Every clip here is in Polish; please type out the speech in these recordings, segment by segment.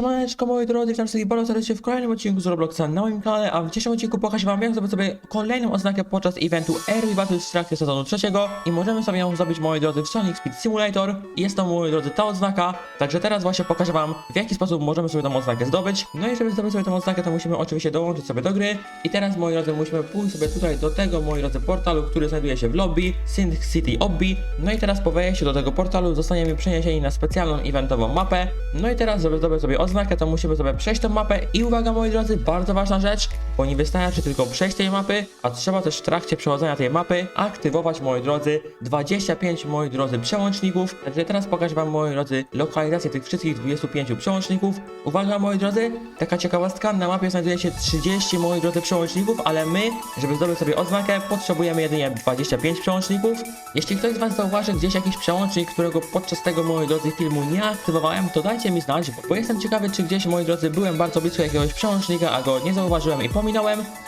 Siemaneczko moi drodzy, witam wszystkich bardzo serdecznie w kolejnym odcinku z Robloxa na moim kanale, a w dzisiejszym odcinku pokażę wam jak zrobić sobie kolejną oznakę podczas eventu Early Battle w trakcie sezonu trzeciego i możemy sobie ją zrobić moi drodzy w Sonic Speed Simulator. Jest to moi drodzy ta odznaka, także teraz właśnie pokażę wam w jaki sposób możemy sobie tą odznakę zdobyć. No i żeby zdobyć sobie tą odznakę to musimy oczywiście dołączyć sobie do gry i teraz moi drodzy musimy pójść sobie tutaj do tego moi drodzy portalu, który znajduje się w lobby Synth City Obby. No i teraz po wejściu do tego portalu zostaniemy przeniesieni na specjalną eventową mapę. No i teraz żeby zdobyć sobie odznakę to musimy sobie przejść tą mapę i uwaga moi drodzy, bardzo ważna rzecz, bo nie wystarczy tylko przejść tej mapy, a trzeba też w trakcie przechodzenia tej mapy aktywować moi drodzy 25 moi drodzy przełączników. Także teraz pokażę wam moi drodzy lokalizację tych wszystkich 25 przełączników. Uwaga moi drodzy, taka ciekawostka, na mapie znajduje się 30 moi drodzy przełączników, ale my, żeby zdobyć sobie odznakę, potrzebujemy jedynie 25 przełączników. Jeśli ktoś z was zauważy gdzieś jakiś przełącznik, którego podczas tego moi drodzy filmu nie aktywowałem, to dajcie mi znać, bo jestem ciekawy czy gdzieś moi drodzy byłem bardzo blisko jakiegoś przełącznika, a go nie zauważyłem i pominąłem.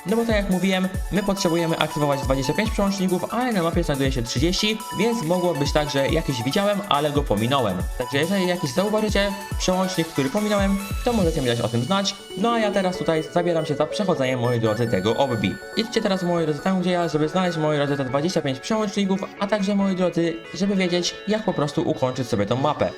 No bo tak jak mówiłem, my potrzebujemy aktywować 25 przełączników, ale na mapie znajduje się 30, więc mogło być tak, że jakiś widziałem, ale go pominąłem. Także jeżeli jakiś zauważycie przełącznik, który pominąłem, to możecie mi dać o tym znać. No a ja teraz tutaj zabieram się za przechodzenie moi drodzy tego obbi. Idźcie teraz moi drodzy tam gdzie ja, żeby znaleźć moi drodzy te 25 przełączników, a także moi drodzy, żeby wiedzieć jak po prostu ukończyć sobie tą mapę.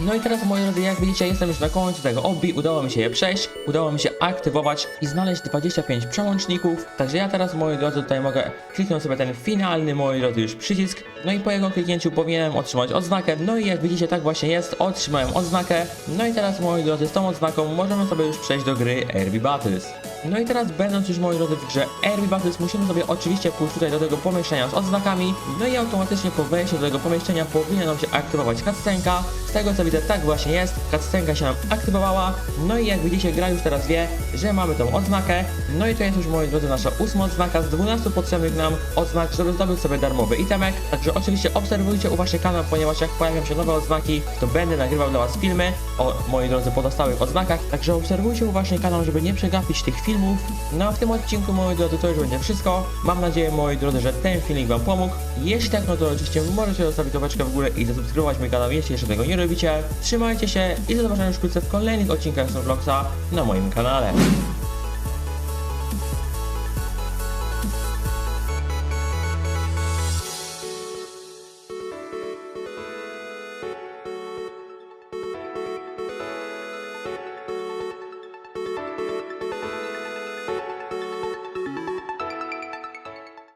No i teraz moi drodzy, jak widzicie jestem już na końcu tego obbi, udało mi się je przejść, udało mi się aktywować i znaleźć 25 przełączników, także ja teraz moi drodzy tutaj mogę kliknąć sobie ten finalny moi drodzy już przycisk, no i po jego kliknięciu powinienem otrzymać odznakę, no i jak widzicie tak właśnie jest, otrzymałem odznakę, no i teraz moi drodzy z tą odznaką możemy sobie już przejść do gry RB Battles. No i teraz będąc już moi drodzy w grze RB Battles musimy sobie oczywiście pójść tutaj do tego pomieszczenia z odznakami, no i automatycznie po wejściu do tego pomieszczenia powinna nam się aktywować cutscenka. Z tego co widzę tak właśnie jest, cutscenka się nam aktywowała, no i jak widzicie gra już teraz wie, że mamy tą odznakę, no i to jest już moi drodzy nasza ósma odznaka z 12 potrzebnych nam odznak, żeby zdobyć sobie darmowy itemek, także oczywiście obserwujcie uważnie kanał, ponieważ jak pojawią się nowe odznaki, to będę nagrywał dla was filmy o moi drodzy pozostałych odznakach, także obserwujcie uważnie kanał, żeby nie przegapić tych filmów. No a w tym odcinku moi drodzy to już będzie wszystko. Mam nadzieję moi drodzy, że ten filmik wam pomógł. Jeśli tak, no to oczywiście możecie zostawić łapeczkę w górę i zasubskrybować mój kanał, jeśli jeszcze tego nie robicie. Trzymajcie się i do zobaczenia już wkrótce w kolejnych odcinkach Snowblocksa na moim kanale.